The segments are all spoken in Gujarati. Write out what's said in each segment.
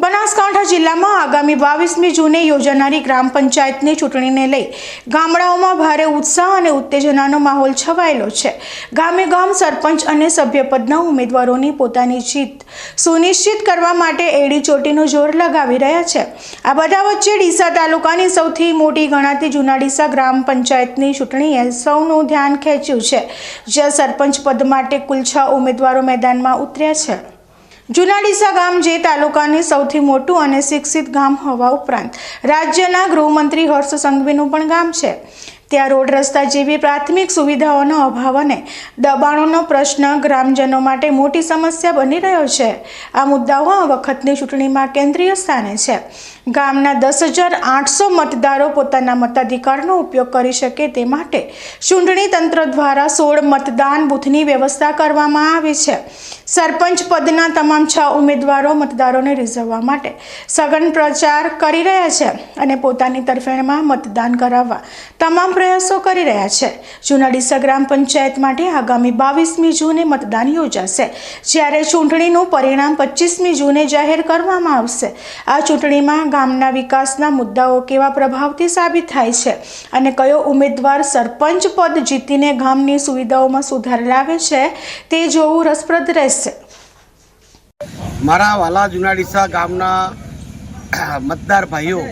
બનાસકાંઠા જિલ્લામાં આગામી બાવીસમી જૂને યોજાનારી ગ્રામ પંચાયતની ચૂંટણીને લઈ ગામડાઓમાં ભારે ઉત્સાહ અને ઉત્તેજનાનો માહોલ છવાયેલો છે. ગામે ગામ સરપંચ અને સભ્યપદના ઉમેદવારોની પોતાની જીત સુનિશ્ચિત કરવા માટે એડી ચોટીનું જોર લગાવી રહ્યા છે. આ બધા વચ્ચે ડીસા તાલુકાની સૌથી મોટી ગણાતી જૂના ડીસા ગ્રામ પંચાયતની ચૂંટણીએ સૌનું ધ્યાન ખેંચ્યું છે. જ્યાં સરપંચ પદ માટે કુલ છ ઉમેદવારો મેદાનમાં ઉતર્યા છે. જૂના ડીસા ગામ જે તાલુકાની સૌથી મોટું અને શિક્ષિત ગામ હોવા ઉપરાંત રાજ્યના ગૃહમંત્રી હર્ષ સંઘવીનું પણ ગામ છે. ત્યાં રોડ રસ્તા જેવી પ્રાથમિક સુવિધાઓનો અભાવ અને દબાણોનો પ્રશ્ન ગ્રામજનો માટે મોટી સમસ્યા બની રહ્યો છે. આ મુદ્દાઓ આ વખતની ચૂંટણીમાં કેન્દ્રીય સ્થાને છે. ગામના દસ હજાર આઠસો મતદારો પોતાના મતાધિકારનો ઉપયોગ કરી શકે તે માટે ચૂંટણી તંત્ર દ્વારા સોળ મતદાન બૂથની વ્યવસ્થા કરવામાં આવી છે. સરપંચ પદના તમામ છ ઉમેદવારો મતદારોને રીઝવવા માટે સઘન પ્રચાર કરી રહ્યા છે અને પોતાની તરફેણમાં મતદાન કરાવવા તમામ પ્રયાસો કરી રહ્યા છે. જૂના ડીસા ગ્રામ પંચાયત માટે આગામી બાવીસમી જૂને મતદાન યોજાશે. જ્યારે ચૂંટણીનું પરિણામ પચીસમી જૂને જાહેર કરવામાં આવશે. આ ચૂંટણીમાં ગામના વિકાસના મુદ્દાઓ કેવા પ્રભાવથી સાબિત થાય છે અને કયો ઉમેદવાર સરપંચ પદ જીતીને ગામની સુવિધાઓમાં સુધાર લાવે છે તે જોવું રસપ્રદ રહેશે. મારા વાલા જુનાડીસા ગામના મતદાર ભાઈઓ,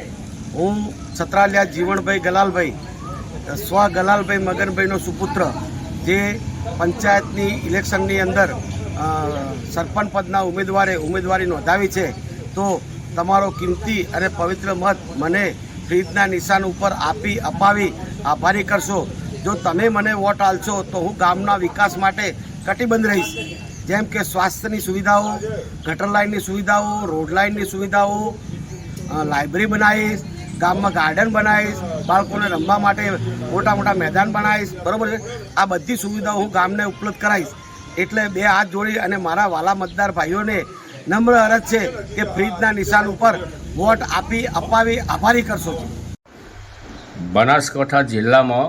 હું સતરાલિયા જીવણભાઈ ગલાલભાઈ સ્વ ગલાલભાઈ મગનભાઈનો સુપુત્ર, જે પંચાયતની ઇલેક્શનની અંદર સરપંચ પદના ઉમેદવારે ઉમેદવારી નોંધાવી છે, તો તમારો કિંમતી અને પવિત્ર મત મને ફ્રીજના નિશાન ઉપર આપી, અપાવી, આભારી કરશો. જો તમે મને વોટ આલશો તો હું ગામના વિકાસ માટે કટિબદ્ધ રહીશ. જેમ કે સ્વાસ્થ્યની સુવિધાઓ, ગટર લાઇનની સુવિધાઓ, રોડ લાઇનની સુવિધાઓ લાઇબ્રેરી બનાવીશ, ગામમાં ગાર્ડન બનાવીશ બાળકોને રમવા માટે મોટા મોટા મેદાન બનાવીશ. બરાબર છે? આ બધી સુવિધાઓ હું ગામને ઉપલબ્ધ કરાવીશ. એટલે બે હાથ જોડી અને મારા વાલા મતદાર ભાઈઓને નમ્ર અરજ છે કે ફ્રીજના નિશાન ઉપર વોટ આપી, અપાવી, આભારી કરશો. બનાસકાંઠા જિલ્લામાં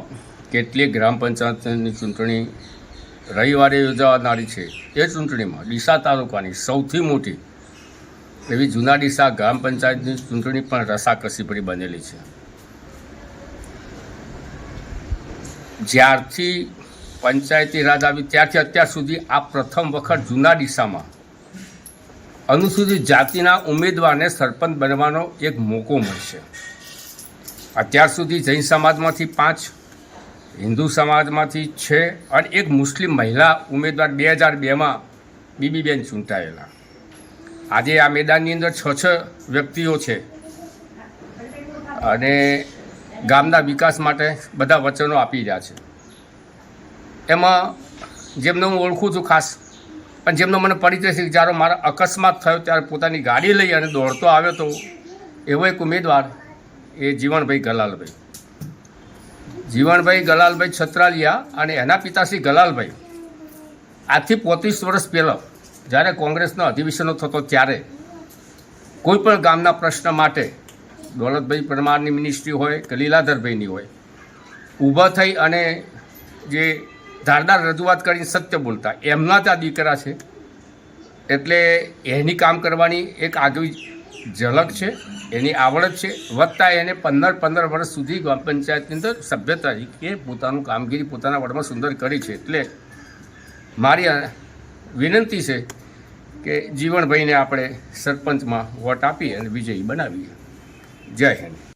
કેટલીક ગ્રામ પંચાયતની ચૂંટણી રવિવારે યોજાનારી છે. એ ચૂંટણીમાં ડીસા તાલુકાની સૌથી મોટી એવી જૂના ડીસા ગ્રામ પંચાયતની ચૂંટણી પણ રસાકસીભરી બનેલી છે. જ્યારથી પંચાયતી રાજ આવી ત્યારથી અત્યાર સુધી આ પ્રથમ વખત જૂના ડીસામાં અનુસૂચિત જાતિના ઉમેદવારને સરપંચ બનવાનો એક મોકો મળશે. અત્યાર સુધી જૈન સમાજમાંથી પાંચ, હિન્દુ સમાજમાંથી છે અને એક મુસ્લિમ મહિલા ઉમેદવાર બે હજાર બેમાં બીબીબેન ચૂંટાયેલા. આજે આ મેદાનની અંદર છ છ વ્યક્તિઓ છે. અને ગામના વિકાસ માટે બધા વચનો આપી રહ્યા છે. એમાં જેમને હું ઓળખું છું ખાસ, પણ જેમનો મને પરિચય છે જ્યારે મારા અકસ્માત થયો ત્યારે પોતાની ગાડી લઈ અને દોડતો આવ્યો તો એવો એક ઉમેદવાર એ જીવણભાઈ ગલાલભાઈ. જીવણભાઈ ગલાલભાઈ છત્રાલિયા અને એના પિતાશ્રી ગલાલભાઈ. આજથી પોત્રીસ વર્ષ પહેલાં જ્યારે કોંગ્રેસનો અધિવેશનો થતો ત્યારે કોઈ પણ ગામના પ્રશ્ન માટે દોલતભાઈ પરમારની મિનિસ્ટ્રી હોય, કે લીલાધરભાઈની હોય, ઊભા થઈ અને જે ધારદાર રજૂઆત કરીને સત્ય બોલતા. એમના જ આ દીકરા છે. એટલે એની કામ કરવાની એક આગવી ઝલક છે, એની આવડત છે. વત્તા એને પંદર પંદર વર્ષ સુધી ગ્રામ પંચાયતની અંદર સભ્ય તરીકે પોતાનું કામગીરી પોતાના વડમાં સુંદર કરી છે. એટલે મારી વિનંતી છે કે જીવણભાઈને આપણે સરપંચમાં વોટ આપી અને વિજયી બનાવીએ. જય હિન્દ